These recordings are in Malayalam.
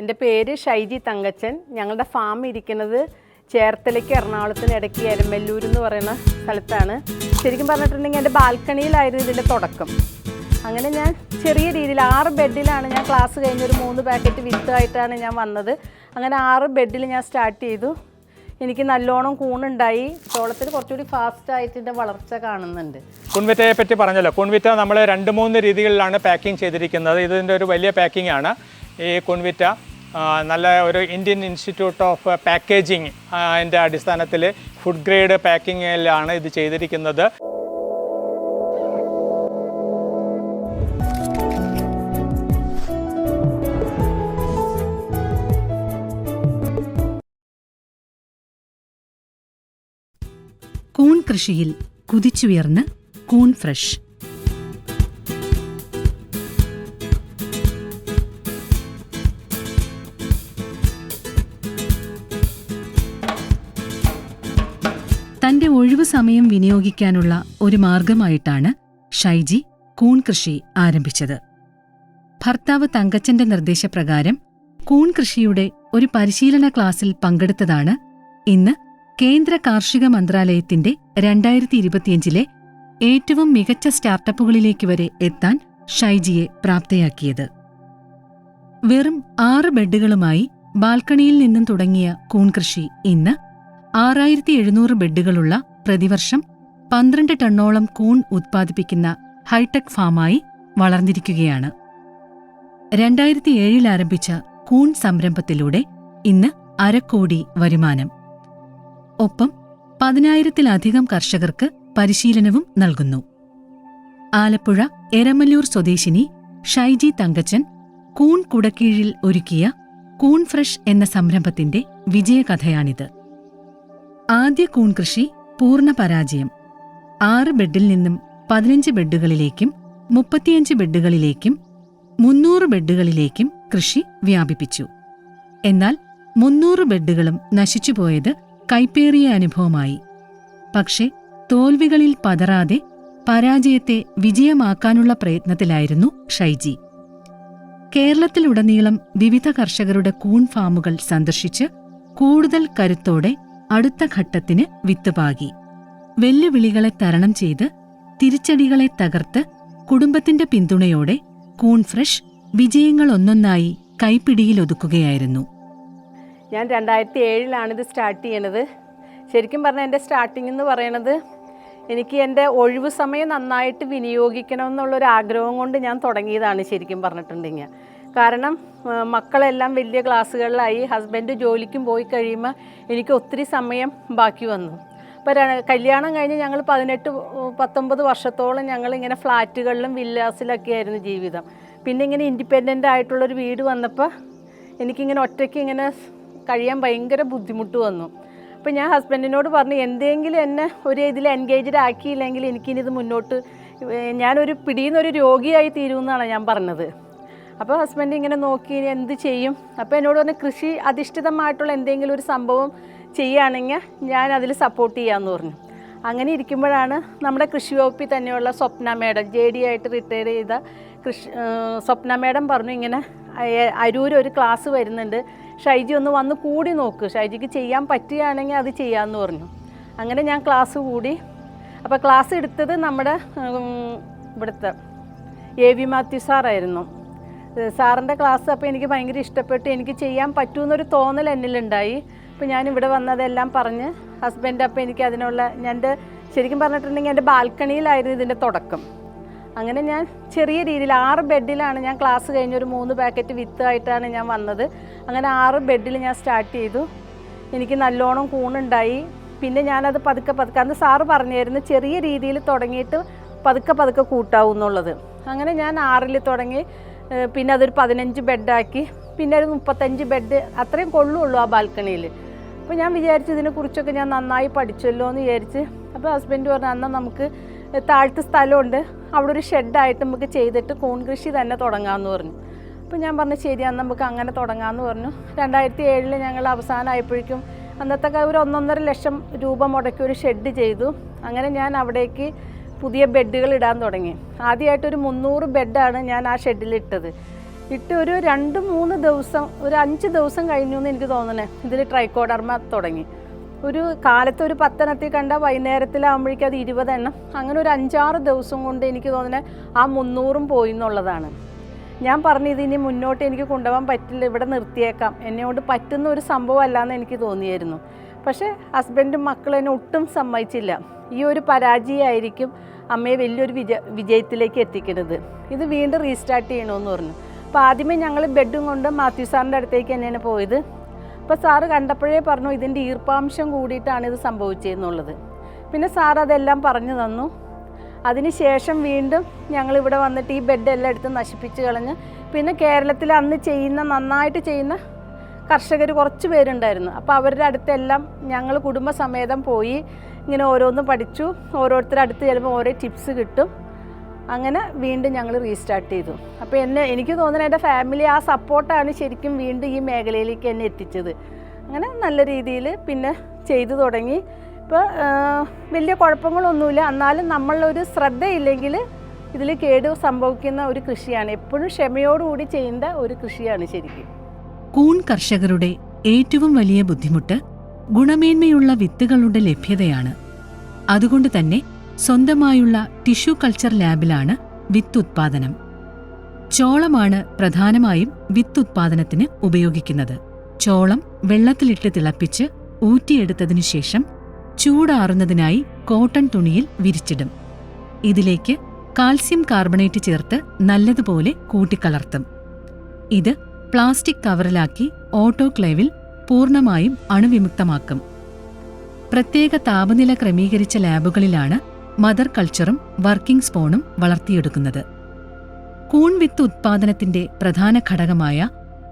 എന്റെ പേര് ഷൈജി തങ്കച്ചൻ. ഞങ്ങളുടെ ഫാം ഇരിക്കുന്നത് ചേർത്തലയ്ക്ക് എറണാകുളത്തിന് ഇടയ്ക്ക് എരമല്ലൂർ എന്ന് പറയുന്ന സ്ഥലത്താണ്. ശരിക്കും പറഞ്ഞിട്ടുണ്ടെങ്കിൽ എന്റെ ബാൽക്കണിയിലായിരുന്നു ഇതിന്റെ തുടക്കം. അങ്ങനെ ഞാൻ ചെറിയ രീതിയിൽ ആറ് ബെഡിലാണ് ഞാൻ ക്ലാസ് കഴിഞ്ഞ് ഒരു മൂന്ന് പാക്കറ്റ് വിത്തായിട്ടാണ് ഞാൻ വന്നത്. അങ്ങനെ ആറ് ബെഡിൽ ഞാൻ സ്റ്റാർട്ട് ചെയ്തു. എനിക്ക് നല്ലോണം കൂണുണ്ടായി. ചോളത്തിൽ കുറച്ചുകൂടി ഫാസ്റ്റ് ആയിട്ട് വളർച്ച കാണുന്നുണ്ട്. കുൺവിറ്റയെ പറ്റി പറഞ്ഞല്ലോ. കുൺവിറ്റ നമ്മൾ രണ്ട് മൂന്ന് രീതികളിലാണ് പാക്കിംഗ് ചെയ്തിരിക്കുന്നത്. ഇതിന്റെ ഒരു വലിയ പാക്കിംഗ് ആണ്. ഈ കുൺവിറ്റ നല്ല ഒരു ഇന്ത്യൻ ഇൻസ്റ്റിറ്റ്യൂട്ട് ഓഫ് പാക്കേജിങ് അതിന്റെ അടിസ്ഥാനത്തിൽ ഫുഡ് ഗ്രേഡ് പാക്കിങ്ങിലാണ് ഇത് ചെയ്തിരിക്കുന്നത്. കൂൺ കൃഷിയിൽ കുതിച്ചുയർന്ന് കൂൺ ഫ്രഷ്. ഒഴിവു സമയം വിനിയോഗിക്കാനുള്ള ഒരു മാർഗമായിട്ടാണ് ഷൈജി കൂൺ കൃഷി ആരംഭിച്ചത്. ഭർത്താവ് തങ്കച്ചന്റെ നിർദ്ദേശപ്രകാരം കൂൺ കൃഷിയുടെ ഒരു പരിശീലന ക്ലാസ്സിൽ പങ്കെടുത്തതാണ് ഇന്ന് കേന്ദ്ര കാർഷിക മന്ത്രാലയത്തിന്റെ രണ്ടായിരത്തി ഇരുപത്തിയഞ്ചിലെ ഏറ്റവും മികച്ച സ്റ്റാർട്ടപ്പുകളിലേക്ക് വരെ എത്താൻ ഷൈജിയെ പ്രാപ്തയാക്കിയത്. വെറും ആറ് ബെഡുകളുമായി ബാൽക്കണിയിൽ നിന്നും തുടങ്ങിയ കൂൺ കൃഷി ഇന്ന് ആറായിരത്തി എഴുന്നൂറ് ബെഡുകളുള്ള പ്രതിവർഷം പന്ത്രണ്ട് ടണ്ണോളം കൂൺ ഉത്പാദിപ്പിക്കുന്ന ഹൈടെക് ഫാമായി വളർന്നിരിക്കുകയാണ്. രണ്ടായിരത്തി ഏഴിൽ ആരംഭിച്ച കൂൺ സംരംഭത്തിലൂടെ ഇന്ന് അരക്കോടി വരുമാനം. ഒപ്പം പതിനായിരത്തിലധികം കർഷകർക്ക് പരിശീലനവും നൽകുന്നു. ആലപ്പുഴ എരമല്ലൂർ സ്വദേശിനി ഷൈജി തങ്കച്ചൻ കൂൺ കുടക്കീഴിൽ ഒരുക്കിയ കൂൺ ഫ്രഷ് എന്ന സംരംഭത്തിന്റെ വിജയകഥയാണിത്. ആദ്യ കൂൺ കൃഷി പൂർണ പരാജയം. ആറ് ബെഡിൽ നിന്നും പതിനഞ്ച് ബെഡുകളിലേക്കും മുപ്പത്തിയഞ്ച് ബെഡുകളിലേക്കും മുന്നൂറ് ബെഡുകളിലേക്കും കൃഷി വ്യാപിപ്പിച്ചു. എന്നാൽ മുന്നൂറ് ബെഡുകളും നശിച്ചുപോയത് കൈപ്പേറിയ അനുഭവമായി. പക്ഷേ തോൽവികളിൽ പതറാതെ പരാജയത്തെ വിജയമാക്കാനുള്ള പ്രയത്നത്തിലായിരുന്നു ഷൈജി. കേരളത്തിലുടനീളം വിവിധ കർഷകരുടെ കൂൺ ഫാമുകൾ സന്ദർശിച്ച് കൂടുതൽ കരുത്തോടെ അടുത്ത ഘട്ടത്തിന് വിത്ത് പാകി വെല്ലുവിളികളെ തരണം ചെയ്ത് തിരിച്ചടികളെ തകർത്ത് കുടുംബത്തിന്റെ പിന്തുണയോടെ കൂൺഫ്രഷ് വിജയങ്ങൾ ഒന്നൊന്നായി കൈപ്പിടിയിലൊതുക്കുകയായിരുന്നു ഞാൻ രണ്ടായിരത്തി ഏഴിലാണ് ഇത് സ്റ്റാർട്ട് ചെയ്യണത്. ശരിക്കും പറഞ്ഞാൽ എന്റെ സ്റ്റാർട്ടിംഗ് എന്ന് പറയണത് എനിക്ക് എന്റെ ഒഴിവ് സമയം നന്നായിട്ട് വിനിയോഗിക്കണം ആഗ്രഹം കൊണ്ട് ഞാൻ തുടങ്ങിയതാണ് ശരിക്കും പറഞ്ഞിട്ടുണ്ടെങ്കിൽ. കാരണം മക്കളെല്ലാം വലിയ ക്ലാസ്സുകളിലായി ഹസ്ബൻഡ് ജോലിക്കും പോയി കഴിയുമ്പോൾ എനിക്ക് ഒത്തിരി സമയം ബാക്കി വന്നു. അപ്പോൾ കല്യാണം കഴിഞ്ഞ് ഞങ്ങൾ പതിനെട്ട് പത്തൊമ്പത് വർഷത്തോളം ഞങ്ങൾ ഇങ്ങനെ ഫ്ലാറ്റുകളിലും വില്ലാസിലൊക്കെ ആയിരുന്നു ജീവിതം. പിന്നെ ഇങ്ങനെ ഇൻഡിപെൻഡന്റ് ആയിട്ടുള്ളൊരു വീട് വന്നപ്പോൾ എനിക്കിങ്ങനെ ഒറ്റയ്ക്ക് ഇങ്ങനെ കഴിയാൻ ഭയങ്കര ബുദ്ധിമുട്ട് വന്നു. അപ്പോൾ ഞാൻ ഹസ്ബൻഡിനോട് പറഞ്ഞു എന്തെങ്കിലും എന്നെ ഒരു ഇതിൽ എൻഗേജ്ഡ് ആക്കിയില്ലെങ്കിൽ എനിക്കിനിത് മുന്നോട്ട് ഞാനൊരു പിടിയുന്നൊരു രോഗിയായി തീരുമെന്നാണ് ഞാൻ പറഞ്ഞത്. അപ്പോൾ ഹസ്ബൻഡ് ഇങ്ങനെ നോക്കി എന്ത് ചെയ്യും? അപ്പോൾ എന്നോട് പറഞ്ഞു കൃഷി അധിഷ്ഠിതമായിട്ടുള്ള എന്തെങ്കിലും ഒരു സംഭവം ചെയ്യുകയാണെങ്കിൽ ഞാൻ അതിൽ സപ്പോർട്ട് ചെയ്യാമെന്ന് പറഞ്ഞു. അങ്ങനെ ഇരിക്കുമ്പോഴാണ് നമ്മുടെ കൃഷി വകുപ്പിൽ തന്നെയുള്ള സ്വപ്ന മേഡം ജെ ഡി ആയിട്ട് റിട്ടയർ ചെയ്ത കൃഷി സ്വപ്ന മേഡം പറഞ്ഞു ഇങ്ങനെ അരൂരൊരു ഒരു ക്ലാസ് വരുന്നുണ്ട്. ഷൈജി ഒന്ന് വന്ന് കൂടി നോക്ക്. ഷൈജിക്ക് ചെയ്യാൻ പറ്റുകയാണെങ്കിൽ അത് ചെയ്യാമെന്ന് പറഞ്ഞു. അങ്ങനെ ഞാൻ ക്ലാസ് കൂടി. അപ്പോൾ ക്ലാസ് എടുത്തത് നമ്മുടെ ഇവിടുത്തെ എ വി മാത്യു സാറായിരുന്നു സാറിന്റെ ക്ലാസ് അപ്പോൾ എനിക്ക് ഭയങ്കര ഇഷ്ടപ്പെട്ടു. എനിക്ക് ചെയ്യാൻ പറ്റുമെന്നൊരു തോന്നൽ എന്നിലുണ്ടായി. അപ്പോൾ ഞാൻ ഇവിടെ വന്നതെല്ലാം പറഞ്ഞ് ഹസ്ബൻഡ് അപ്പോൾ എനിക്ക് അതിനുള്ള ഞാൻ എന്റെ ശരിക്കും പറഞ്ഞിട്ടുണ്ടെങ്കിൽ എന്റെ ബാൽക്കണിയിലായിരുന്നു ഇതിന്റെ തുടക്കം. അങ്ങനെ ഞാൻ ചെറിയ രീതിയിൽ ആറ് ബെഡിലാണ് ഞാൻ ക്ലാസ് കഴിഞ്ഞ് ഒരു മൂന്ന് പാക്കറ്റ് വിത്ത് ആയിട്ടാണ് ഞാൻ വന്നത്. അങ്ങനെ ആറ് ബെഡിൽ ഞാൻ സ്റ്റാർട്ട് ചെയ്തു. എനിക്ക് നല്ലോണം കൂണുണ്ടായി. പിന്നെ ഞാനത് പതുക്കെ പതുക്കെ അന്ന് സാറ് പറഞ്ഞായിരുന്നു ചെറിയ രീതിയിൽ തുടങ്ങിയിട്ട് പതുക്കെ പതുക്കെ കൂട്ടാവും എന്നുള്ളത് അങ്ങനെ ഞാൻ ആറിൽ തുടങ്ങി. പിന്നെ അതൊരു പതിനഞ്ച് ബെഡാക്കി പിന്നെ ഒരു മുപ്പത്തഞ്ച് ബെഡ് അത്രയും കൊള്ളുള്ളൂ ആ ബാൽക്കണിയിൽ അപ്പോൾ ഞാൻ വിചാരിച്ചു ഇതിനെക്കുറിച്ചൊക്കെ ഞാൻ നന്നായി പഠിച്ചല്ലോ എന്ന് വിചാരിച്ച്. അപ്പോൾ ഹസ്ബൻഡ് പറഞ്ഞു എന്നാൽ നമുക്ക് താഴ്ത്ത സ്ഥലമുണ്ട്. അവിടെ ഒരു ഷെഡായിട്ട് നമുക്ക് ചെയ്തിട്ട് കൂൺ കൃഷി തന്നെ തുടങ്ങാമെന്ന് പറഞ്ഞു. അപ്പോൾ ഞാൻ പറഞ്ഞു ശരി അന്ന് നമുക്ക് അങ്ങനെ തുടങ്ങാമെന്ന് പറഞ്ഞു. രണ്ടായിരത്തി ഏഴിൽ ഞങ്ങൾ അവസാനമായപ്പോഴേക്കും അന്നത്തെ ഒരു ഒന്നൊന്നര ലക്ഷം രൂപ മുടക്കി ഒരു ഷെഡ് ചെയ്തു. അങ്ങനെ ഞാൻ അവിടേക്ക് പുതിയ ബെഡുകൾ ഇടാൻ തുടങ്ങി. ആദ്യമായിട്ടൊരു മുന്നൂറ് ബെഡാണ് ഞാൻ ആ ഷെഡിൽ ഇട്ടത്. ഇട്ട് ഒരു രണ്ട് മൂന്ന് ദിവസം ഒരു അഞ്ച് ദിവസം കഴിഞ്ഞു എന്ന് എനിക്ക് തോന്നണേ. ഇതിൽ ട്രൈക്കോഡർമ തുടങ്ങി. ഒരു കാലത്ത് ഒരു പത്തെണ്ണത്തിൽ കണ്ട വൈകുന്നേരത്തിലാകുമ്പോഴേക്കും അത് ഇരുപതെണ്ണം. അങ്ങനെ ഒരു അഞ്ചാറ് ദിവസം കൊണ്ട് എനിക്ക് തോന്നണേ ആ മുന്നൂറും പോയി എന്നുള്ളതാണ്. ഞാൻ പറഞ്ഞു ഇതിനി മുന്നോട്ട് എനിക്ക് കൊണ്ടുപോകാൻ പറ്റില്ല ഇവിടെ നിർത്തിയേക്കാം. എന്നെ കൊണ്ട് പറ്റുന്ന ഒരു സംഭവമല്ല അല്ലാന്ന് എനിക്ക് തോന്നിയായിരുന്നു. പക്ഷേ ഹസ്ബൻഡും മക്കളും എന്നെ ഒട്ടും സമ്മതിച്ചില്ല. ഈ ഒരു പരാജയമായിരിക്കും അമ്മയെ വലിയൊരു വിജയ വിജയത്തിലേക്ക് എത്തിക്കുന്നത്. ഇത് വീണ്ടും റീസ്റ്റാർട്ട് ചെയ്യണമെന്ന് പറഞ്ഞു. അപ്പോൾ ആദ്യമേ ഞങ്ങൾ ബെഡും കൊണ്ട് മാത്യു സാറിന്റെ അടുത്തേക്ക് തന്നെയാണ് പോയത്. അപ്പോൾ സാറ് കണ്ടപ്പോഴേ പറഞ്ഞു ഇതിന്റെ ഈർപ്പാംശം കൂടിയിട്ടാണ് ഇത് സംഭവിച്ചതെന്നുള്ളത് പിന്നെ സാർ അതെല്ലാം പറഞ്ഞു തന്നു. അതിനുശേഷം വീണ്ടും ഞങ്ങൾ ഇവിടെ വന്നിട്ട് ഈ ബെഡ് എല്ലാം എടുത്ത് നശിപ്പിച്ച് കളഞ്ഞ് പിന്നെ കേരളത്തിൽ അന്ന് ചെയ്യുന്ന നന്നായിട്ട് ചെയ്യുന്ന കർഷകർ കുറച്ച് പേരുണ്ടായിരുന്നു. അപ്പോൾ അവരുടെ അടുത്തെല്ലാം ഞങ്ങൾ കുടുംബസമേതം പോയി ഇങ്ങനെ ഓരോന്നും പഠിച്ചു. ഓരോരുത്തരുടെ അടുത്ത് ചെല്ലുമ്പോൾ ഓരോ ടിപ്സ് കിട്ടും. അങ്ങനെ വീണ്ടും ഞങ്ങൾ റീസ്റ്റാർട്ട് ചെയ്തു. അപ്പോൾ എന്നെ എനിക്ക് തോന്നുന്നത് എന്റെ ഫാമിലി ആ സപ്പോർട്ടാണ് ശരിക്കും വീണ്ടും ഈ മേഖലയിലേക്ക് എന്നെ എത്തിച്ചത്. അങ്ങനെ നല്ല രീതിയിൽ പിന്നെ ചെയ്തു തുടങ്ങി. ഇപ്പോൾ വലിയ കുഴപ്പങ്ങളൊന്നുമില്ല. എന്നാലും നമ്മളൊരു ശ്രദ്ധയില്ലെങ്കിൽ ഇതിൽ കേട് സംഭവിക്കുന്ന ഒരു കൃഷിയാണ്. എപ്പോഴും ക്ഷമയോടുകൂടി ചെയ്യേണ്ട ഒരു കൃഷിയാണ് ശരിക്കും. കൂൺ കർഷകരുടെ ഏറ്റവും വലിയ ബുദ്ധിമുട്ട് ഗുണമേന്മയുള്ള വിത്തുകളുടെ ലഭ്യതയാണ്. അതുകൊണ്ട് തന്നെ സ്വന്തമായുള്ള ടിഷ്യൂ കൾച്ചർ ലാബിലാണ് വിത്തുത്പാദനം ചോളമാണ് പ്രധാനമായും വിത്തുത്പാദനത്തിന് ഉപയോഗിക്കുന്നത്. ചോളം വെള്ളത്തിലിട്ട് തിളപ്പിച്ച് ഊറ്റിയെടുത്തതിനു ശേഷം ചൂടാറുന്നതിനായി കോട്ടൺ തുണിയിൽ വിരിച്ചിടും. ഇതിലേക്ക് കാൽസ്യം കാർബണേറ്റ് ചേർത്ത് നല്ലതുപോലെ കൂട്ടിക്കലർത്തും. ഇത് പ്ലാസ്റ്റിക് കവറിലാക്കി ഓട്ടോക്ലേവിൽ പൂർണമായും അണുവിമുക്തമാക്കും. പ്രത്യേക താപനില ക്രമീകരിച്ച ലാബുകളിലാണ് മദർ കൾച്ചറും വർക്കിംഗ് സ്പോണും വളർത്തിയെടുക്കുന്നത്. കൂൺ വിത്ത് ഉത്പാദനത്തിന്റെ പ്രധാന ഘടകമായ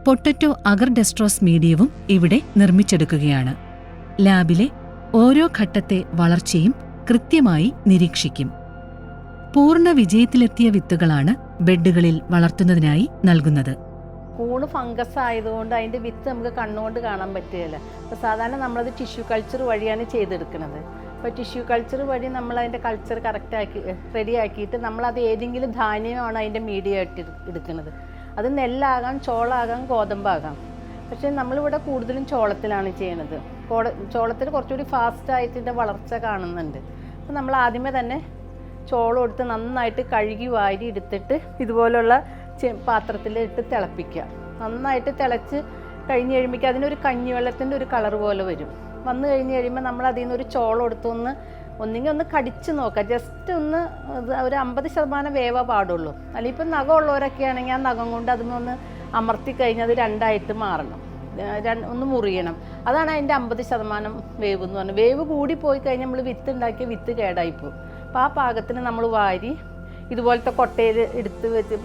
പൊട്ടറ്റോ അഗർഡെസ്ട്രോസ് മീഡിയവും ഇവിടെ നിർമ്മിച്ചെടുക്കുകയാണ്. ലാബിലെ ഓരോ ഘട്ടത്തെ വളർച്ചയും കൃത്യമായി നിരീക്ഷിക്കും. പൂർണ വിജയത്തിലെത്തിയ വിത്തുകളാണ് ബെഡുകളിൽ വളർത്തുന്നതിനായി നൽകുന്നത്. കൂണ് ഫംഗസ് ആയതുകൊണ്ട് അതിന്റെ വിത്ത് നമുക്ക് കണ്ണുകൊണ്ട് കാണാൻ പറ്റുകയില്ല. അപ്പോൾ സാധാരണ നമ്മളത് ടിഷ്യൂ കൾച്ചർ വഴിയാണ് ചെയ്തെടുക്കുന്നത്. അപ്പോൾ ടിഷ്യൂ കൾച്ചർ വഴി നമ്മൾ അതിന്റെ കൾച്ചർ കറക്റ്റാക്കി റെഡി ആക്കിയിട്ട് നമ്മളത് ഏതെങ്കിലും ധാന്യമാണ് അതിന്റെ മീഡിയ ആയിട്ട് എടുക്കുന്നത്. അത് നെല്ലാകാം ചോളാകാം ഗോതമ്പാകാം. പക്ഷേ നമ്മളിവിടെ കൂടുതലും ചോളത്തിലാണ് ചെയ്യണത് ചോളത്തിൽ കുറച്ചുകൂടി ഫാസ്റ്റ് ആയിട്ട് ഇതിന്റെ വളർച്ച കാണുന്നുണ്ട്. അപ്പോൾ നമ്മൾ ആദ്യമേ തന്നെ ചോളം എടുത്ത് നന്നായിട്ട് കഴുകി വാരി എടുത്തിട്ട് ഇതുപോലുള്ള ഇട്ട് തിളപ്പിക്കുക. നന്നായിട്ട് തിളച്ച് കഴിഞ്ഞ് കഴിയുമ്പോൾ അതിനൊരു കഞ്ഞിവെള്ളത്തിന്റെ ഒരു കളർ പോലെ വരും. വന്നു കഴിഞ്ഞ് കഴിയുമ്പോൾ നമ്മൾ അതിൽ നിന്ന് ഒരു ചോളം എടുത്തൊന്ന് ഒന്നെങ്കിൽ ഒന്ന് കടിച്ച് നോക്കുക. ജസ്റ്റ് ഒന്ന് ഒരു അമ്പത് ശതമാനം വേവ പാടുള്ളൂ. അല്ലെങ്കിൽ ഇപ്പം നഖമുള്ളവരൊക്കെ ആണെങ്കിൽ ആ നഖം കൊണ്ട് അതിനൊന്ന് അമർത്തി കഴിഞ്ഞാൽ അത് രണ്ടായിട്ട് മാറണം. ഒന്ന് മുറിയണം. അതാണ് അതിന്റെ അമ്പത് ശതമാനം വേവ് എന്ന് പറഞ്ഞത്. വേവ് കൂടി പോയി കഴിഞ്ഞാൽ നമ്മൾ വിത്ത് ഉണ്ടാക്കിയ വിത്ത് കേടായിപ്പോവും അപ്പോൾ ആ പാകത്തിന് നമ്മൾ വാരി ഇതുപോലത്തെ കൊട്ടയിൽ എടുത്ത് വെച്ച്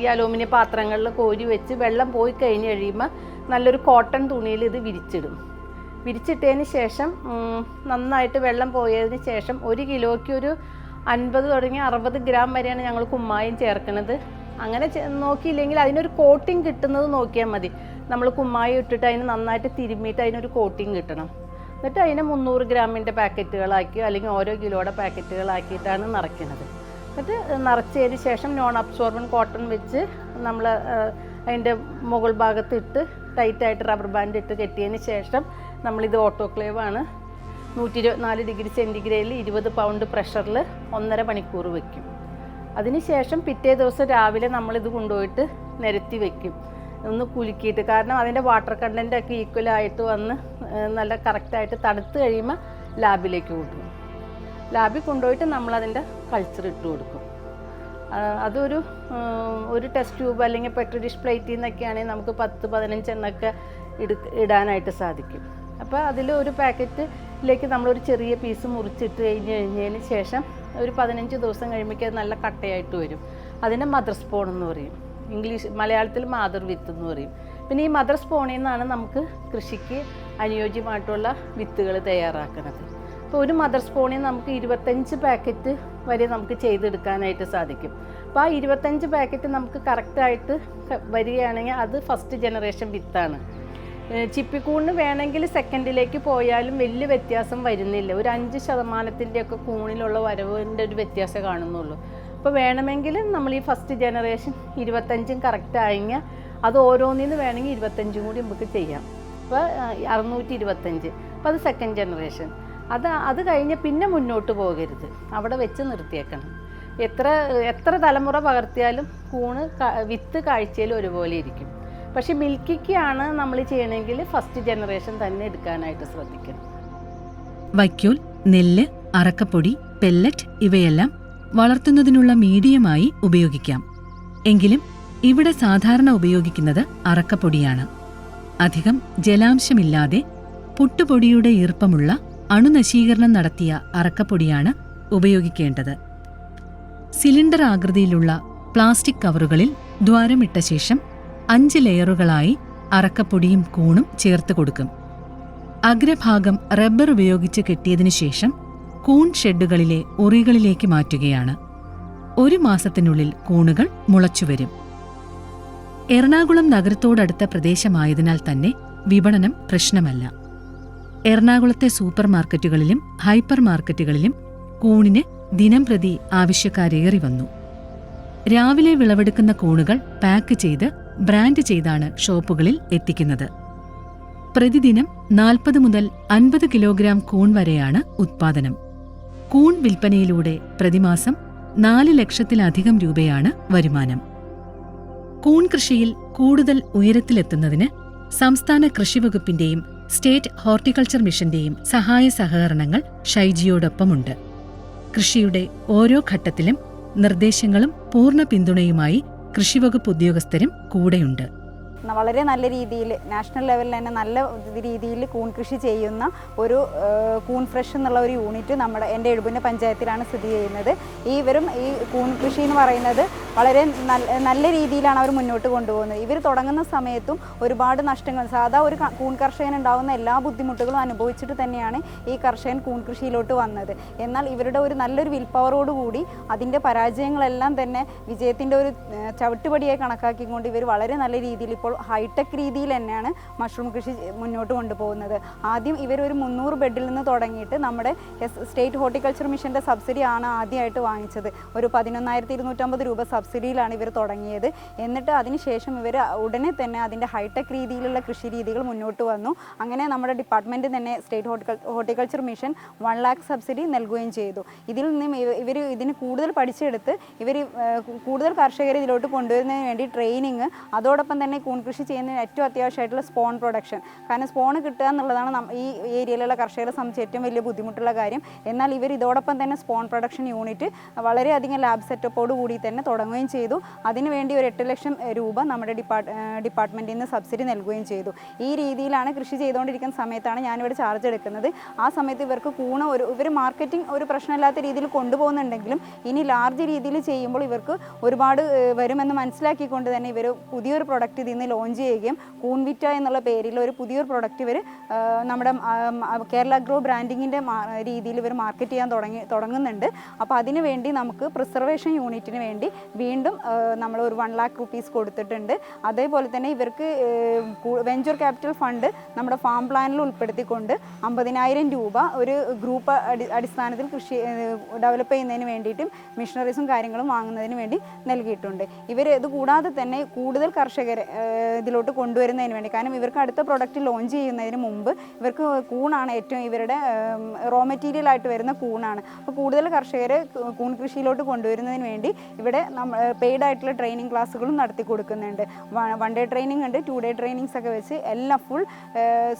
ഈ അലൂമിനിയം പാത്രങ്ങളിൽ കോരി വെച്ച് വെള്ളം പോയി കഴിഞ്ഞ് കഴിയുമ്പോൾ നല്ലൊരു കോട്ടൺ തുണിയിൽ ഇത് വിരിച്ചിടും. വിരിച്ചിട്ടതിന് ശേഷം നന്നായിട്ട് വെള്ളം പോയതിന് ശേഷം ഒരു കിലോയ്ക്ക് ഒരു അൻപത് തുടങ്ങി അറുപത് ഗ്രാം വരെയാണ് ഞങ്ങൾ കുമ്മായം ചേർക്കുന്നത്. അങ്ങനെ നോക്കിയില്ലെങ്കിൽ അതിനൊരു കോട്ടിങ് കിട്ടുന്നത് നോക്കിയാൽ മതി. നമ്മൾ കുമ്മായം ഇട്ടിട്ട് അതിന് നന്നായിട്ട് തിരുമ്മിയിട്ട് അതിനൊരു കോട്ടിങ് കിട്ടണം. എന്നിട്ട് അതിനെ മുന്നൂറ് ഗ്രാമിന്റെ പാക്കറ്റുകളാക്കി അല്ലെങ്കിൽ ഓരോ കിലോയുടെ പാക്കറ്റുകളാക്കിയിട്ടാണ് നിറയ്ക്കുന്നത്. എന്നിട്ട് നിറച്ചതിന് ശേഷം നോൺ അബ്സോർബൻ കോട്ടൺ വെച്ച് നമ്മൾ അതിന്റെ മുകൾ ഭാഗത്ത് ഇട്ട് ടൈറ്റായിട്ട് റബ്ബർ ബാൻഡ് ഇട്ട് കെട്ടിയതിന് ശേഷം നമ്മളിത് ഓട്ടോക്ലേവാണ് നൂറ്റി ഇരുപത്തിനാല് ഡിഗ്രി സെന്റിഗ്രേഡിൽ ഇരുപത് പൗണ്ട് പ്രഷറിൽ ഒന്നര മണിക്കൂർ വെക്കും. അതിനുശേഷം പിറ്റേ ദിവസം രാവിലെ നമ്മളിത് കൊണ്ടുപോയിട്ട് നിരത്തി വെക്കും. ഒന്ന് കുലുക്കിയിട്ട് കാരണം അതിന്റെ വാട്ടർ കണ്ടന്റ് ഒക്കെ ഈക്വലായിട്ട് വന്ന് നല്ല കറക്റ്റായിട്ട് തണുത്ത് കഴിയുമ്പോൾ ലാബിലേക്ക് കൊണ്ടുപോകും. ലാബിൽ കൊണ്ടുപോയിട്ട് നമ്മളതിന്റെ കൾച്ചർ ഇട്ട് കൊടുക്കും. അതൊരു ഒരു ടെസ്റ്റ് ട്യൂബ് അല്ലെങ്കിൽ പെട്രോഡിഷ് പ്ലേറ്റിൽ നിന്നൊക്കെയാണെങ്കിൽ നമുക്ക് പത്ത് പതിനഞ്ചെണ്ണൊക്കെ ഇട ഇടാനായിട്ട് സാധിക്കും. അപ്പോൾ അതിൽ ഒരു പാക്കറ്റിലേക്ക് നമ്മളൊരു ചെറിയ പീസ് മുറിച്ചിട്ട് കഴിഞ്ഞ് കഴിഞ്ഞതിന് ശേഷം ഒരു പതിനഞ്ച് ദിവസം കഴിയുമ്പോഴേക്കും അത് നല്ല കട്ടയായിട്ട് വരും. അതിനെ മദർ സ്പോൺ എന്ന് പറയും. ഇംഗ്ലീഷ് മലയാളത്തിൽ മാതൃ വിത്ത് എന്ന് പറയും. പിന്നെ ഈ മദർ സ്പോണിൽ നിന്നാണ് നമുക്ക് കൃഷിക്ക് അനുയോജ്യമായിട്ടുള്ള വിത്തുകൾ തയ്യാറാക്കുന്നത്. അപ്പോൾ ഒരു മദർ സ്പൂണിൽ നമുക്ക് ഇരുപത്തഞ്ച് പാക്കറ്റ് വരെ നമുക്ക് ചെയ്തെടുക്കാനായിട്ട് സാധിക്കും. അപ്പോൾ ആ ഇരുപത്തഞ്ച് പാക്കറ്റ് നമുക്ക് കറക്റ്റായിട്ട് വരികയാണെങ്കിൽ അത് ഫസ്റ്റ് ജനറേഷൻ വിത്താണ് ചിപ്പിക്കൂണിന് വേണമെങ്കിൽ സെക്കൻഡിലേക്ക് പോയാലും വലിയ വ്യത്യാസം വരുന്നില്ല. ഒരു അഞ്ച് ശതമാനത്തിന്റെയൊക്കെ കൂണിലുള്ള വരവിന്റെ ഒരു വ്യത്യാസം കാണുന്നുള്ളൂ. അപ്പോൾ വേണമെങ്കിൽ നമ്മൾ ഈ ഫസ്റ്റ് ജനറേഷൻ ഇരുപത്തഞ്ചും കറക്റ്റ് ആയെങ്കിൽ അത് ഓരോന്നിന്ന് വേണമെങ്കിൽ ഇരുപത്തഞ്ചും കൂടി നമുക്ക് ചെയ്യാം. അപ്പോൾ അറുന്നൂറ്റി ഇരുപത്തഞ്ച്. അപ്പോൾ അത് സെക്കൻഡ് ജനറേഷൻ അത് അത് കഴിഞ്ഞ് പിന്നെ മുന്നോട്ട് പോകരുത്. അവിടെ വെച്ച് നിർത്തിയേക്കണം. എത്ര എത്ര തലമുറ പകർത്തിയാലും കൂണ് വിത്ത് കാഴ്ചയിൽ ഒരുപോലെ ഇരിക്കും. പക്ഷെ മിൽക്കിക്കാണ് നമ്മൾ ചെയ്യണമെങ്കിൽ ഫസ്റ്റ് ജനറേഷൻ തന്നെ എടുക്കാനായിട്ട് ശ്രദ്ധിക്കണം. വൈക്കോൽ നെല്ല് അറക്കപ്പൊടി പെല്ലറ്റ് ഇവയെല്ലാം വളർത്തുന്നതിനുള്ള മീഡിയമായി ഉപയോഗിക്കാം. എങ്കിലും ഇവിടെ സാധാരണ ഉപയോഗിക്കുന്നത് അറക്കപ്പൊടിയാണ്. അധികം ജലാംശമില്ലാതെ പുട്ടുപൊടിയുടെ ഈർപ്പമുള്ള അണുനശീകരണം നടത്തിയ അറക്കപ്പൊടിയാണ് ഉപയോഗിക്കേണ്ടത്. സിലിണ്ടർ ആകൃതിയിലുള്ള പ്ലാസ്റ്റിക് കവറുകളിൽ ദ്വാരമിട്ട ശേഷം അഞ്ച് ലെയറുകളായി അറക്കപ്പൊടിയും കൂണും ചേർത്ത് കൊടുക്കും. അഗ്രഭാഗം റബ്ബർ ഉപയോഗിച്ച് കെട്ടിയതിനു ശേഷം കൂൺ ഷെഡുകളിലെ ഉറികളിലേക്ക് മാറ്റുകയാണ്. ഒരു മാസത്തിനുള്ളിൽ കൂണുകൾ മുളച്ചുവരും എറണാകുളം നഗരത്തോടടുത്ത പ്രദേശമായതിനാൽ തന്നെ വിപണനം പ്രശ്നമല്ല. എറണാകുളത്തെ സൂപ്പർ മാർക്കറ്റുകളിലും ഹൈപ്പർ മാർക്കറ്റുകളിലും കൂണിന് ദിനം പ്രതി ആവശ്യക്കാരേറി വന്നു. രാവിലെ വിളവെടുക്കുന്ന കൂണുകൾ പാക്ക് ചെയ്ത് ബ്രാൻഡ് ചെയ്താണ് ഷോപ്പുകളിൽ എത്തിക്കുന്നത്. പ്രതിദിനം നാൽപ്പത് മുതൽ അൻപത് കിലോഗ്രാം കൂൺ വരെയാണ് ഉത്പാദനം. കൂൺ വിൽപ്പനയിലൂടെ പ്രതിമാസം നാല് ലക്ഷത്തിലധികം രൂപയാണ് വരുമാനം. കൂൺ കൃഷിയിൽ കൂടുതൽ ഉയരത്തിലെത്തുന്നതിന് സംസ്ഥാന കൃഷിവകുപ്പിന്റെയും സ്റ്റേറ്റ് ഹോർട്ടിക്കൾച്ചർ മിഷന്റെയും സഹായ സഹകരണങ്ങൾ ഷൈജിയോടൊപ്പമുണ്ട്. കൃഷിയുടെ ഓരോ ഘട്ടത്തിലും നിർദ്ദേശങ്ങളും പൂർണ പിന്തുണയുമായി കൃഷിവകുപ്പ് ഉദ്യോഗസ്ഥരും കൂടെയുണ്ട്. വളരെ നല്ല രീതിയിൽ നാഷണൽ ലെവലിൽ തന്നെ നല്ല രീതിയിൽ കൂൺ കൃഷി ചെയ്യുന്ന ഒരു കൂൺ ഫ്രഷ് എന്നുള്ള ഒരു യൂണിറ്റ് നമ്മുടെ എന്റെ എഴുപുന്ന പഞ്ചായത്തിലാണ് സ്ഥിതി ചെയ്യുന്നത്. ഈ ഇവരും ഈ കൂൺ കൃഷി എന്ന് പറയുന്നത് വളരെ നല്ല രീതിയിലാണ് അവർ മുന്നോട്ട് കൊണ്ടുപോകുന്നത്. ഇവർ തുടങ്ങുന്ന സമയത്തും ഒരുപാട് നഷ്ടങ്ങൾ സാധാ ഒരു കൂൺ കർഷകൻ ഉണ്ടാകുന്ന എല്ലാ ബുദ്ധിമുട്ടുകളും അനുഭവിച്ചിട്ട് തന്നെയാണ് ഈ കർഷകൻ കൂൺ കൃഷിയിലോട്ട് വന്നത്. എന്നാൽ ഇവരുടെ ഒരു നല്ലൊരു വിൽ പവറോട് കൂടി അതിന്റെ പരാജയങ്ങളെല്ലാം തന്നെ വിജയത്തിന്റെ ഒരു ചവിട്ടുപടിയായി കണക്കാക്കിക്കൊണ്ട് ഇവർ വളരെ നല്ല രീതിയിൽ ഇപ്പോൾ ഹൈടെക് രീതിയിൽ തന്നെയാണ് മഷ്റൂം കൃഷി മുന്നോട്ട് കൊണ്ടുപോകുന്നത്. ആദ്യം ഇവർ ഒരു മുന്നൂറ് ബെഡിൽ നിന്ന് തുടങ്ങിയിട്ട് നമ്മുടെ സ്റ്റേറ്റ് ഹോർട്ടിക്കൾച്ചർ മിഷന്റെ സബ്സിഡി ആണ് ആദ്യമായിട്ട് വാങ്ങിച്ചത്. ഒരു പതിനൊന്നായിരത്തി ഇരുന്നൂറ്റമ്പത് രൂപ സബ്സിഡിയിലാണ് ഇവർ തുടങ്ങിയത്. എന്നിട്ട് അതിനുശേഷം ഇവർ ഉടനെ തന്നെ അതിന്റെ ഹൈടെക് രീതിയിലുള്ള കൃഷി രീതികൾ മുന്നോട്ട് വന്നു. അങ്ങനെ നമ്മുടെ ഡിപ്പാർട്ട്മെന്റ് തന്നെ state horticul horticulture mission one lakh subsidy നൽകുകയും ചെയ്തു. ഇതിൽ നിന്നും ഇവർ ഇതിന് കൂടുതൽ പഠിച്ചെടുത്ത് ഇവർ കൂടുതൽ കർഷകരെ ഇതിലോട്ട് കൊണ്ടുവരുന്നതിന് വേണ്ടി ട്രെയിനിങ് അതോടൊപ്പം തന്നെ കൃഷി ചെയ്യുന്നതിന് ഏറ്റവും അത്യാവശ്യമായിട്ടുള്ള സ്പോൺ പ്രൊഡക്ഷൻ കാരണം സ്പോൺ കിട്ടുക എന്നുള്ളതാണ് ഈ ഏരിയയിലുള്ള കർഷകരെ സംബന്ധിച്ച് ഏറ്റവും വലിയ ബുദ്ധിമുട്ടുള്ള കാര്യം. എന്നാൽ ഇവർ ഇതോടൊപ്പം തന്നെ സ്പോൺ പ്രൊഡക്ഷൻ യൂണിറ്റ് വളരെയധികം ലാബ് സെറ്റപ്പോട് കൂടി തന്നെ തുടങ്ങുകയും ചെയ്തു. അതിനുവേണ്ടി ഒരു എട്ട് ലക്ഷം രൂപ നമ്മുടെ ഡിപ്പാർട്ട് ഡിപ്പാർട്ട്മെന്റിൽ നിന്ന് സബ്സിഡി നൽകുകയും ചെയ്തു. ഈ രീതിയിലാണ് കൃഷി ചെയ്തുകൊണ്ടിരിക്കുന്ന സമയത്താണ് ഞാനിവിടെ ചാർജ് എടുക്കുന്നത്. ആ സമയത്ത് ഇവർക്ക് കൂണ ഒരു ഇവർ മാർക്കറ്റിംഗ് ഒരു പ്രശ്നമില്ലാത്ത രീതിയിൽ കൊണ്ടുപോകുന്നുണ്ടെങ്കിലും ഇനി ലാർജ് രീതിയിൽ ചെയ്യുമ്പോൾ ഇവർക്ക് ഒരുപാട് വരുമെന്ന് മനസ്സിലാക്കിക്കൊണ്ട് തന്നെ ഇവർ പുതിയൊരു പ്രൊഡക്റ്റ് ഇതിൽ നിന്ന് ലോഞ്ച് ചെയ്യുകയും കൂൺവിറ്റ എന്നുള്ള പേരിൽ ഒരു പുതിയൊരു പ്രൊഡക്റ്റ് ഇവർ നമ്മുടെ കേരള ഗ്രോ ബ്രാൻഡിങ്ങിന്റെ രീതിയിൽ ഇവർ മാർക്കറ്റ് ചെയ്യാൻ തുടങ്ങി തുടങ്ങുന്നുണ്ട്. അപ്പോൾ അതിന് വേണ്ടി നമുക്ക് പ്രിസർവേഷൻ യൂണിറ്റിന് വേണ്ടി വീണ്ടും നമ്മൾ ഒരു വൺ ലാക്ക് റുപ്പീസ് കൊടുത്തിട്ടുണ്ട്. അതേപോലെ തന്നെ ഇവർക്ക് വെഞ്ചർ ക്യാപിറ്റൽ ഫണ്ട് നമ്മുടെ ഫാം പ്ലാനിൽ ഉൾപ്പെടുത്തിക്കൊണ്ട് അമ്പതിനായിരം രൂപ ഒരു ഗ്രൂപ്പ് അടി അടിസ്ഥാനത്തിൽ കൃഷി ഡെവലപ്പ് ചെയ്യുന്നതിന് വേണ്ടിയിട്ടും മിഷനറീസും കാര്യങ്ങളും വാങ്ങുന്നതിന് വേണ്ടി നൽകിയിട്ടുണ്ട്. ഇവർ ഇത് കൂടാതെ തന്നെ കൂടുതൽ കർഷകരെ ഇതിലോട്ട് കൊണ്ടുവരുന്നതിന് വേണ്ടി. കാരണം ഇവർക്ക് അടുത്ത പ്രൊഡക്റ്റ് ലോഞ്ച് ചെയ്യുന്നതിന് മുമ്പ് ഇവർക്ക് കൂണാണ് ഏറ്റവും ഇവരുടെ റോ മെറ്റീരിയൽ ആയിട്ട് വരുന്ന കൂണാണ്. അപ്പോൾ കൂടുതൽ കർഷകർ കൂൺ കൃഷിയിലോട്ട് കൊണ്ടുവരുന്നതിന് വേണ്ടി ഇവിടെ നമ്മൾ പെയ്ഡ് ആയിട്ടുള്ള ട്രെയിനിങ് ക്ലാസ്സുകളും നടത്തി കൊടുക്കുന്നുണ്ട്. വൺ ഡേ ട്രെയിനിങ് ഉണ്ട് ടു ഡേ ട്രെയിനിങ്സ് ഒക്കെ വെച്ച് എല്ലാം ഫുൾ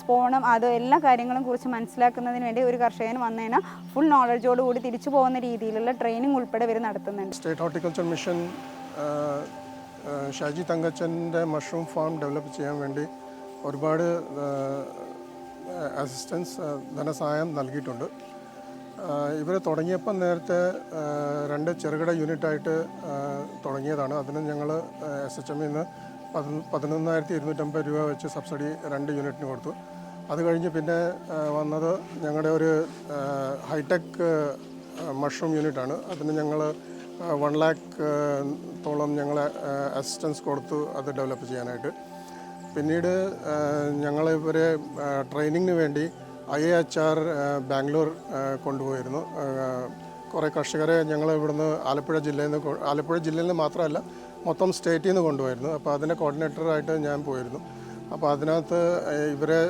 സ്പോണും അത് എല്ലാ കാര്യങ്ങളും കുറിച്ച് മനസ്സിലാക്കുന്നതിന് വേണ്ടി ഒരു കർഷകൻ വന്നു കഴിഞ്ഞാൽ ഫുൾ നോളജോടുകൂടി തിരിച്ചു പോകുന്ന രീതിയിലുള്ള ട്രെയിനിങ് ഉൾപ്പെടെ ഇവർ നടത്തുന്നുണ്ട്. സ്റ്റേറ്റ് ഹോർട്ടിക്കൾച്ചർ മിഷൻ ഷാജി തങ്കച്ചന്റെ മഷ്റൂം ഫാം ഡെവലപ്പ് ചെയ്യാൻ വേണ്ടി ഒരുപാട് അസിസ്റ്റൻസ് ധനസഹായം നൽകിയിട്ടുണ്ട്. ഇവർ തുടങ്ങിയപ്പം നേരത്തെ രണ്ട് ചെറുകിട യൂണിറ്റായിട്ട് തുടങ്ങിയതാണ്. അതിന് ഞങ്ങൾ എസ് എച്ച് എമ്മിൽ നിന്ന് പതിനൊന്നായിരത്തി ഇരുന്നൂറ്റമ്പത് രൂപ വെച്ച് സബ്സിഡി രണ്ട് യൂണിറ്റിന് കൊടുത്തു. അത് കഴിഞ്ഞ് പിന്നെ വന്നത് ഞങ്ങളുടെ ഒരു ഹൈടെക് മഷ്റൂം യൂണിറ്റാണ്. അതിന് ഞങ്ങൾ വൺ ലാക്ക് തോളം ഞങ്ങൾ അസിസ്റ്റൻസ് കൊടുത്തു അത് ഡെവലപ്പ് ചെയ്യാനായിട്ട്. പിന്നീട് ഞങ്ങൾ ഇവരെ ട്രെയിനിങ്ങിന് വേണ്ടി I A H R Bangalore കൊണ്ടുപോയിരുന്നു. കുറേ കർഷകരെ ഞങ്ങൾ ഇവിടുന്ന് ആലപ്പുഴ ജില്ലയിൽ നിന്ന് ആലപ്പുഴ ജില്ലയിൽ നിന്ന് മാത്രമല്ല മൊത്തം സ്റ്റേറ്റിൽ നിന്ന് കൊണ്ടുപോയിരുന്നു. അപ്പോൾ അതിന്റെ കോർഡിനേറ്ററായിട്ട് ഞാൻ പോയിരുന്നു. അപ്പോൾ അതിനകത്ത് ഇവരെ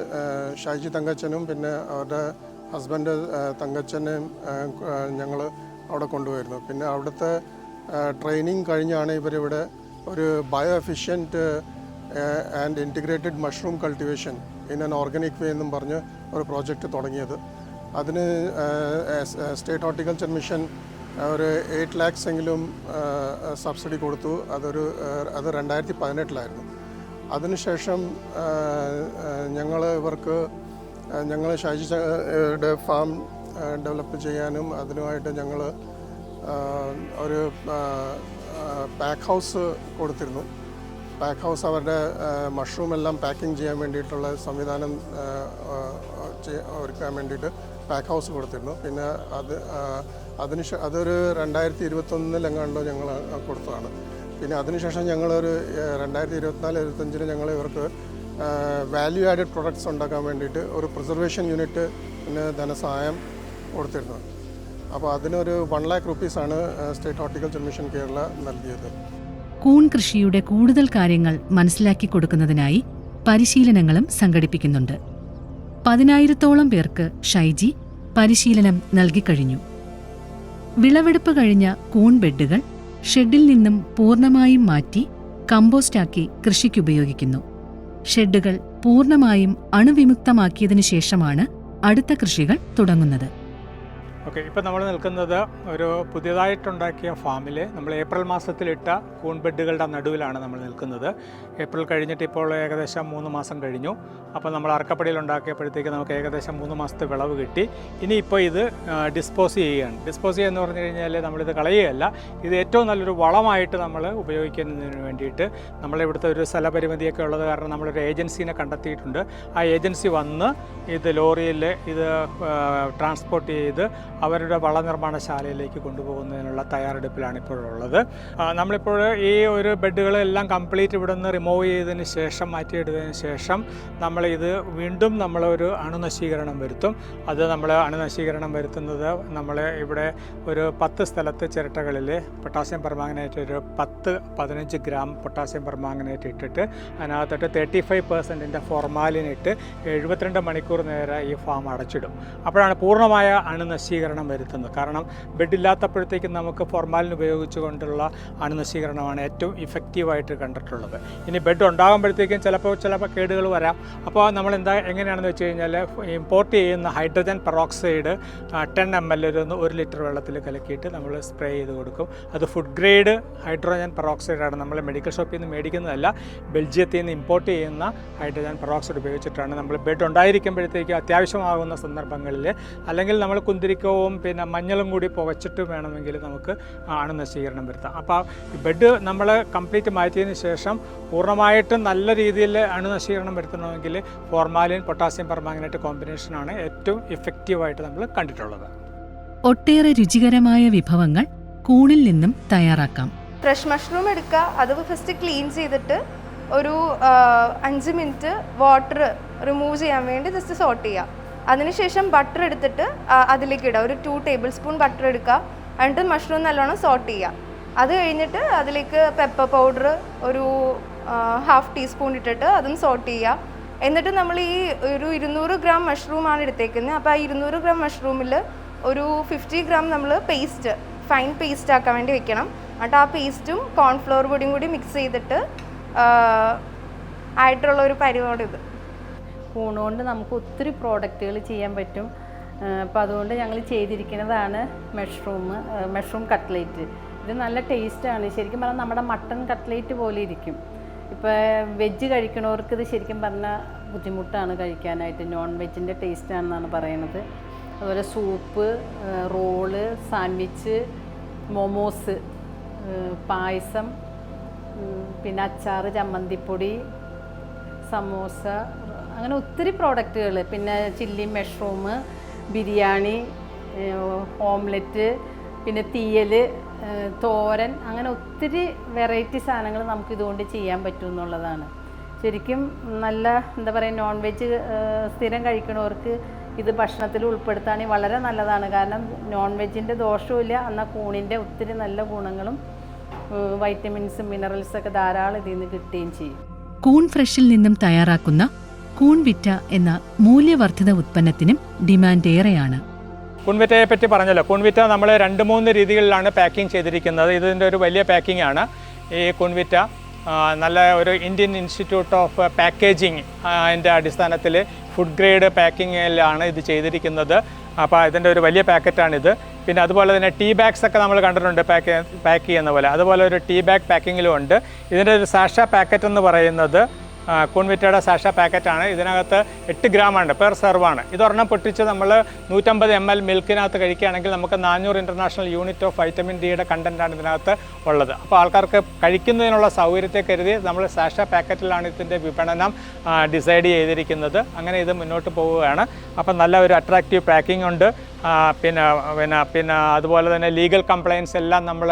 ഷാജി തങ്കച്ചനും പിന്നെ അവരുടെ ഹസ്ബൻഡ് തങ്കച്ചനെയും ഞങ്ങൾ അവിടെ കൊണ്ടുപോയിരുന്നു. പിന്നെ അവിടുത്തെ ട്രെയിനിങ് കഴിഞ്ഞാണ് ഇവരിവിടെ ഒരു bio efficient and integrated mushroom cultivation in an organic way എന്നും പറഞ്ഞ് ഒരു പ്രോജക്റ്റ് തുടങ്ങിയത്. അതിന് സ്റ്റേറ്റ് ഹോർട്ടിക്കൾച്ചർ മിഷൻ ഒരു എയ്റ്റ് ലാക്സ് എങ്കിലും സബ്സിഡി കൊടുത്തു. അതൊരു അത് രണ്ടായിരത്തി പതിനെട്ടിലായിരുന്നു അതിനുശേഷം ഞങ്ങൾ ഇവർക്ക് ഞങ്ങൾ ഷാജി ഫാം ഡെവലപ്പ് ചെയ്യാനും അതിനുമായിട്ട് ഞങ്ങൾ ഒരു പാക്ക് ഹൗസ് കൊടുത്തിരുന്നു. പാക്ക് ഹൗസ് അവരുടെ മഷ്റൂം എല്ലാം പാക്കിംഗ് ചെയ്യാൻ വേണ്ടിയിട്ടുള്ള സംവിധാനം ഒരുക്കാൻ വേണ്ടിയിട്ട് പാക്ക് ഹൗസ് കൊടുത്തിരുന്നു. പിന്നെ അത് അതിന് അതൊരു രണ്ടായിരത്തി ഇരുപത്തൊന്നിലെങ്ങാണ്ടോ ഞങ്ങൾ കൊടുത്തതാണ്. പിന്നെ അതിനുശേഷം ഞങ്ങളൊരു രണ്ടായിരത്തി ഇരുപത്തിനാല് ഇരുപത്തഞ്ചിന് ഞങ്ങൾ ഇവർക്ക് വാല്യൂ ആഡഡ് പ്രൊഡക്ട്സ് ഉണ്ടാക്കാൻ വേണ്ടിയിട്ട് ഒരു പ്രിസർവേഷൻ യൂണിറ്റ് ധനസഹായം കൊടുത്തിരുന്നു അപ്പോൾ അതിനൊരു വൺ ലാക്ക് റുപ്പീസാണ് സ്റ്റേറ്റ് ഹോർട്ടിക്കൾച്ചർ മിഷൻ കേരള നൽകിയത്. കൂൺ കൃഷിയുടെ കൂടുതൽ കാര്യങ്ങൾ മനസ്സിലാക്കി കൊടുക്കുന്നതിനായി പരിശീലനങ്ങളും സംഘടിപ്പിക്കുന്നുണ്ട്. പതിനായിരത്തോളം പേർക്ക് ഷൈജി പരിശീലനം നൽകിക്കഴിഞ്ഞു വിളവെടുപ്പ് കഴിഞ്ഞ കൂൺ ബെഡുകൾ ഷെഡിൽ നിന്നും പൂർണമായും മാറ്റി കമ്പോസ്റ്റാക്കി കൃഷിക്കുപയോഗിക്കുന്നു ഷെഡുകൾ പൂർണമായും അണുവിമുക്തമാക്കിയതിനു ശേഷമാണ് അടുത്ത കൃഷികൾ തുടങ്ങുന്നത്. ഓക്കെ ഇപ്പോൾ നമ്മൾ നിൽക്കുന്നത് ഒരു പുതിയതായിട്ടുണ്ടാക്കിയ ഫാമിൽ. നമ്മൾ ഏപ്രിൽ മാസത്തിലിട്ട കൂൺ ബെഡുകളുടെ നടുവിലാണ് നമ്മൾ നിൽക്കുന്നത്. ഏപ്രിൽ കഴിഞ്ഞിട്ട് ഇപ്പോൾ ഏകദേശം മൂന്ന് മാസം കഴിഞ്ഞു. അപ്പോൾ നമ്മൾ അറക്കപ്പടിയിൽ ഉണ്ടാക്കിയപ്പോഴത്തേക്ക് നമുക്ക് ഏകദേശം മൂന്ന് മാസത്തെ വിളവ് കിട്ടി. ഇനിയിപ്പോൾ ഇത് ഡിസ്പോസ് ചെയ്യുകയാണ്. ഡിസ്പോസ് ചെയ്യുക എന്ന് പറഞ്ഞു കഴിഞ്ഞാൽ നമ്മളിത് കളയുകയല്ല. ഇത് ഏറ്റവും നല്ലൊരു വളമായിട്ട് നമ്മൾ ഉപയോഗിക്കുന്നതിന് വേണ്ടിയിട്ട് നമ്മളിവിടുത്തെ ഒരു സ്ഥലപരിമിതിയൊക്കെ ഉള്ളത് കാരണം നമ്മളൊരു ഏജൻസീനെ കണ്ടെത്തിയിട്ടുണ്ട്. ആ ഏജൻസി വന്ന് ഇത് ലോറിയിൽ ഇത് ട്രാൻസ്പോർട്ട് ചെയ്ത് അവരുടെ വളനിർമ്മാണശാലയിലേക്ക് കൊണ്ടുപോകുന്നതിനുള്ള തയ്യാറെടുപ്പിലാണ് ഇപ്പോഴുള്ളത് നമ്മളിപ്പോൾ ഈ ഒരു ബെഡുകളെല്ലാം കംപ്ലീറ്റ് ഇവിടെ നിന്ന് റിമൂവ് ചെയ്തതിന് ശേഷം മാറ്റിയെടുത്തതിന് ശേഷം നമ്മൾ ഇത് വീണ്ടും നമ്മളൊരു അണുനശീകരണം വരുത്തും. അത് നമ്മൾ അണുനശീകരണം വരുത്തുന്നത് നമ്മൾ ഇവിടെ ഒരു പത്ത് സ്ഥലത്ത് ചിരട്ടകളിൽ പൊട്ടാസ്യം പെർമാങ്ങനേറ്റ് ഒരു പത്ത് പതിനഞ്ച് ഗ്രാം പൊട്ടാസ്യം പെർമാങ്ങനേറ്റ് ഇട്ടിട്ട് അതിനകത്തോട്ട് തേർട്ടി ഫൈവ് പെർസെന്റിന്റെ ഫോർമാലിനിട്ട് എഴുപത്തിരണ്ട് മണിക്കൂർ നേരം ഈ ഫാം അടച്ചിടും. അപ്പോഴാണ് പൂർണമായ അണുനശീകരണം വരുത്തുന്നത് കാരണം ബെഡില്ലാത്തപ്പോഴത്തേക്കും നമുക്ക് ഫോർമാലിൻ ഉപയോഗിച്ചുകൊണ്ടുള്ള അണുനശീകരണമാണ് ഏറ്റവും ഇഫക്റ്റീവായിട്ട് കണ്ടിട്ടുള്ളത്. ഇനി ബെഡ് ഉണ്ടാകുമ്പോഴത്തേക്കും ചിലപ്പോൾ ചിലപ്പോൾ കേടുകൾ വരാം. അപ്പോൾ നമ്മൾ എന്താ എങ്ങനെയാണെന്ന് വെച്ച് കഴിഞ്ഞാൽ ഇമ്പോർട്ട് ചെയ്യുന്ന hydrogen peroxide ten M L ഒരു ഒരു ലിറ്റർ വെള്ളത്തിൽ കലക്കിയിട്ട് നമ്മൾ സ്പ്രേ ചെയ്ത് കൊടുക്കും. അത് ഫുഡ് ഗ്രേഡ് ഹൈഡ്രോജൻ പെറോക്സൈഡാണ്. നമ്മൾ മെഡിക്കൽ ഷോപ്പിൽ നിന്ന് മേടിക്കുന്നതല്ല ബെൽജിയത്തിൽ നിന്ന് ഇമ്പോർട്ട് ചെയ്യുന്ന ഹൈഡ്രജൻ പെറോക്സൈഡ് ഉപയോഗിച്ചിട്ടാണ് നമ്മൾ ബെഡ് ഉണ്ടായിരിക്കുമ്പോഴത്തേക്ക് അത്യാവശ്യമാകുന്ന സന്ദർഭങ്ങളിൽ അല്ലെങ്കിൽ നമ്മൾ കുന്തിരിക്കവും പിന്നെ മഞ്ഞളും കൂടി പുകച്ചിട്ട് വേണമെങ്കിൽ നമുക്ക് അണുനശീകരണം വരുത്താം. അപ്പോൾ ബെഡ് നമ്മൾ കംപ്ലീറ്റ് മാറ്റിയതിന് ശേഷം പൂർണമായിട്ടും നല്ല രീതിയിൽ അണുനശീകരണം വരുത്തണമെങ്കിൽ ഫോർമാലിൻ പൊട്ടാസ്യം പെർമാംഗനേറ്റ് കോമ്പിനേഷനാണ് ഏറ്റവും ഇഫക്റ്റീവായിട്ട് നമ്മൾ കണ്ടിട്ടുള്ളത്. ഒട്ടേറെ രുചികരമായ വിഭവങ്ങൾ കൂണിൽ നിന്നും തയ്യാറാക്കാം. ഫ്രഷ് മഷ്റൂം എടുക്കുക. അത് ഫസ്റ്റ് ക്ലീൻ ചെയ്തിട്ട് ഒരു അഞ്ച് മിനിറ്റ് വാട്ടർ റിമൂവ് ചെയ്യാൻ വേണ്ടി ജസ്റ്റ് സോട്ട് ചെയ്യുക. അതിനുശേഷം ബട്ടർ എടുത്തിട്ട് അതിലേക്ക് ഇടുക ഒരു ടു ടേബിൾ സ്പൂൺ ബട്ടർ എടുക്കുക. എന്നിട്ട് മഷ്റൂം നല്ലോണം സോട്ട് ചെയ്യുക. അത് കഴിഞ്ഞിട്ട് അതിലേക്ക് പെപ്പർ പൗഡർ ഒരു ഹാഫ് ടീസ്പൂൺ ഇട്ടിട്ട് അതും സോട്ട് ചെയ്യുക. എന്നിട്ട് നമ്മൾ ഈ ഒരു ഇരുന്നൂറ് ഗ്രാം മഷ്റൂമാണ് എടുത്തേക്കുന്നത്. അപ്പോൾ ആ ഇരുന്നൂറ് ഗ്രാം മഷ്റൂമിൽ ഒരു ഫിഫ്റ്റി ഗ്രാം നമ്മൾ പേസ്റ്റ് ഫൈൻ പേസ്റ്റ് ആക്കാൻ വേണ്ടി വെക്കണം. എന്നിട്ട് ആ പേസ്റ്റും കോൺഫ്ലവർ പൊടിയും കൂടി മിക്സ് ചെയ്തിട്ട് ആയിട്ടുള്ള ഒരു പരിപാടി ഇത്. കൂണുകൊണ്ട് നമുക്ക് ഒത്തിരി പ്രോഡക്റ്റുകൾ ചെയ്യാൻ പറ്റും. അപ്പോൾ അതുകൊണ്ട് ഞങ്ങൾ ചെയ്തിരിക്കുന്നതാണ് മഷ്റൂം മഷ്റൂം കട്ട്ലേറ്റ് ഇത് നല്ല ടേസ്റ്റാണ് ശരിക്കും പറഞ്ഞാൽ നമ്മുടെ മട്ടൺ കട്ട്ലേറ്റ് പോലെ ഇരിക്കും. ഇപ്പോൾ വെജ് കഴിക്കണവർക്ക് ഇത് ശരിക്കും പറഞ്ഞാൽ ബുദ്ധിമുട്ടാണ് കഴിക്കാനായിട്ട്. നോൺ വെജിന്റെ ടേസ്റ്റാണെന്നാണ് പറയണത്. അതുപോലെ soup roll sandwich momos payasam പിന്നെ അച്ചാറ് ചമ്മന്തിപ്പൊടി സമോസ അങ്ങനെ ഒത്തിരി പ്രോഡക്റ്റുകൾ പിന്നെ ചില്ലി മഷ്റൂം ബിരിയാണി ഓംലെറ്റ് പിന്നെ തീയൽ തോരൻ അങ്ങനെ ഒത്തിരി വെറൈറ്റി സാധനങ്ങൾ നമുക്ക് ഇതുകൊണ്ട് ചെയ്യാൻ പറ്റും എന്നുള്ളതാണ് ശരിക്കും നല്ല എന്താ പറയുക നോൺ വെജ് സ്ഥിരം കഴിക്കണവർക്ക് ഇത് ഭക്ഷണത്തിൽ ഉൾപ്പെടുത്താണെങ്കിൽ വളരെ നല്ലതാണ്. കാരണം നോൺ വെജിന്റെ ദോഷവുമില്ല. എന്നാൽ കൂണിന്റെ ഒത്തിരി നല്ല ഗുണങ്ങളും വൈറ്റമിൻസും മിനറൽസൊക്കെ ധാരാളം ഇതിൽ നിന്ന് കിട്ടുകയും ചെയ്യും. കൂൺ ഫ്രഷിൽ നിന്നും തയ്യാറാക്കുന്ന കൂൺ വിറ്റ എന്ന മൂല്യവർദ്ധിത ഉത്പന്നത്തിനും ഡിമാൻഡ് ഏറെയാണ്. കുൺവിറ്റയെ പറ്റി പറഞ്ഞല്ലോ. കുൺവിറ്റ നമ്മൾ രണ്ട് മൂന്ന് രീതികളിലാണ് പാക്കിംഗ് ചെയ്തിരിക്കുന്നത്. ഇതിന്റെ ഒരു വലിയ പാക്കിംഗ് ആണ്. ഈ കുൺവിറ്റ നല്ല ഒരു ഇന്ത്യൻ ഇൻസ്റ്റിറ്റ്യൂട്ട് ഓഫ് പാക്കേജിങ് അതിന്റെ അടിസ്ഥാനത്തിൽ ഫുഡ് ഗ്രേഡ് പാക്കിങ്ങിലാണ് ഇത് ചെയ്തിരിക്കുന്നത്. അപ്പോൾ ഇതിന്റെ ഒരു വലിയ പാക്കറ്റാണിത്. പിന്നെ അതുപോലെ തന്നെ ടീ ബാഗ്സ് ഒക്കെ നമ്മൾ കണ്ടിട്ടുണ്ട് പാക്ക് പാക്ക് ചെയ്യുന്ന പോലെ. അതുപോലെ ഒരു ടീ ബാഗ് പാക്കിങ്ങിലും ഉണ്ട്. ഇതിന്റെ ഒരു സാഷ പാക്കറ്റ് എന്ന് പറയുന്നത് കോൺവിറ്റയുടെ സാഷ പാക്കറ്റാണ്. ഇതിനകത്ത് എട്ട് ഗ്രാമാണ് പെർ സെർവാണ്. ഇതൊരെണ്ണം പൊട്ടിച്ച് നമ്മൾ നൂറ്റമ്പത് എം എൽ മിൽക്കിനകത്ത് കഴിക്കുകയാണെങ്കിൽ നമുക്ക് നാനൂറ് ഇന്റർനാഷണൽ യൂണിറ്റ് ഓഫ് വൈറ്റമിൻ ഡിയുടെ കണ്ടന്റാണ് ഇതിനകത്ത് ഉള്ളത്. അപ്പോൾ ആൾക്കാർക്ക് കഴിക്കുന്നതിനുള്ള സൗകര്യത്തെ കരുതി നമ്മൾ സാഷ പാക്കറ്റിലാണ് ഇതിന്റെ വിപണനം ഡിസൈഡ് ചെയ്തിരിക്കുന്നത്. അങ്ങനെ ഇത് മുന്നോട്ട് പോവുകയാണ്. അപ്പം നല്ല ഒരു അട്രാക്റ്റീവ് പാക്കിംഗ് ഉണ്ട്. പിന്നെ പിന്നെ പിന്നെ അതുപോലെ തന്നെ ലീഗൽ കംപ്ലയൻസ് എല്ലാം നമ്മൾ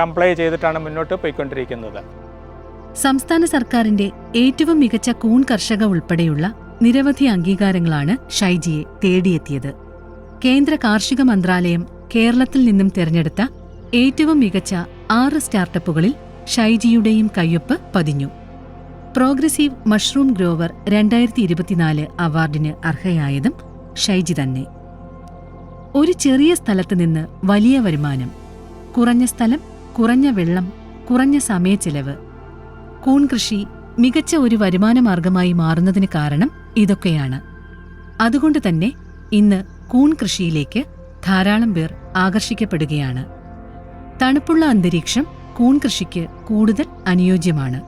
കംപ്ലൈ ചെയ്തിട്ടാണ് മുന്നോട്ട് പോയിക്കൊണ്ടിരിക്കുന്നത്. സംസ്ഥാന സർക്കാരിന്റെ ഏറ്റവും മികച്ച കൂൺ കർഷക ഉൾപ്പെടെയുള്ള നിരവധി അംഗീകാരങ്ങളാണ് ഷൈജിയെ തേടിയെത്തിയത്. കേന്ദ്ര കാർഷിക മന്ത്രാലയം കേരളത്തിൽ നിന്നും തിരഞ്ഞെടുത്ത ഏറ്റവും മികച്ച ആറ് സ്റ്റാർട്ടപ്പുകളിൽ ഷൈജിയുടെയും കയ്യൊപ്പ് പതിഞ്ഞു. പ്രോഗ്രസീവ് മഷ്റൂം ഗ്രോവർ രണ്ടായിരത്തി ഇരുപത്തിനാല് അവാർഡിന് അർഹയായതും ഷൈജി തന്നെ. ഒരു ചെറിയ സ്ഥലത്ത് നിന്ന് വലിയ വരുമാനം കുറഞ്ഞ സ്ഥലം കുറഞ്ഞ വെള്ളം കുറഞ്ഞ സമയച്ചിലവ് കൂൺ കൃഷി മികച്ച ഒരു വരുമാന മാർഗമായി മാറുന്നതിന് കാരണം ഇതൊക്കെയാണ്. അതുകൊണ്ട് തന്നെ ഇന്ന് കൂൺ കൃഷിയിലേക്ക് ധാരാളം പേർ ആകർഷിക്കപ്പെടുകയാണ്. തണുപ്പുള്ള അന്തരീക്ഷം കൂൺ കൃഷിക്ക് കൂടുതൽ അനുയോജ്യമാണ്.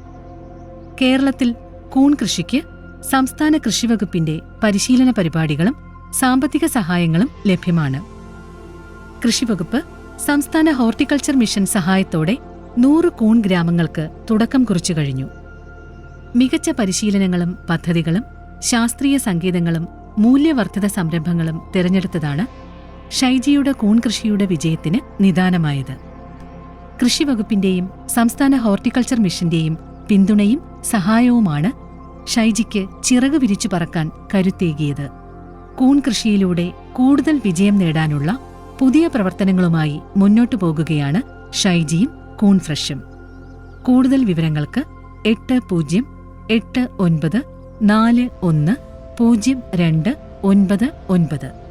കേരളത്തിൽ കൂൺ കൃഷിക്ക് സംസ്ഥാന കൃഷിവകുപ്പിന്റെ പരിശീലന പരിപാടികളും സാമ്പത്തിക സഹായങ്ങളും ലഭ്യമാണ്. കൃഷിവകുപ്പ് സംസ്ഥാന ഹോർട്ടിക്കൾച്ചർ മിഷൻ സഹായത്തോടെ നൂറ് കൂൺ ഗ്രാമങ്ങൾക്ക് തുടക്കം കുറിച്ചു കഴിഞ്ഞു. മികച്ച പരിശീലനങ്ങളും പദ്ധതികളും ശാസ്ത്രീയ സംഗീതങ്ങളും മൂല്യവർദ്ധിത സംരംഭങ്ങളും തിരഞ്ഞെടുത്തതാണ് ഷൈജിയുടെ കൂൺ കൃഷിയുടെ വിജയത്തിന് നിദാനമായത്. കൃഷിവകുപ്പിന്റെയും സംസ്ഥാന ഹോർട്ടിക്കൾച്ചർ മിഷന്റെയും പിന്തുണയും സഹായവുമാണ് ഷൈജിക്ക് ചിറക് വിരിച്ചു പറക്കാൻ കരുത്തേകിയത്. കൂൺ കൃഷിയിലൂടെ കൂടുതൽ വിജയം നേടാനുള്ള പുതിയ പ്രവർത്തനങ്ങളുമായി മുന്നോട്ടു പോകുകയാണ് ഷൈജിയും കൂൺ ഫ്രഷും കൂടുതൽ വിവരങ്ങൾക്ക് എട്ട് പൂജ്യം എട്ട് ഒൻപത് നാല് ഒന്ന് പൂജ്യം രണ്ട് ഒൻപത് ഒൻപത്.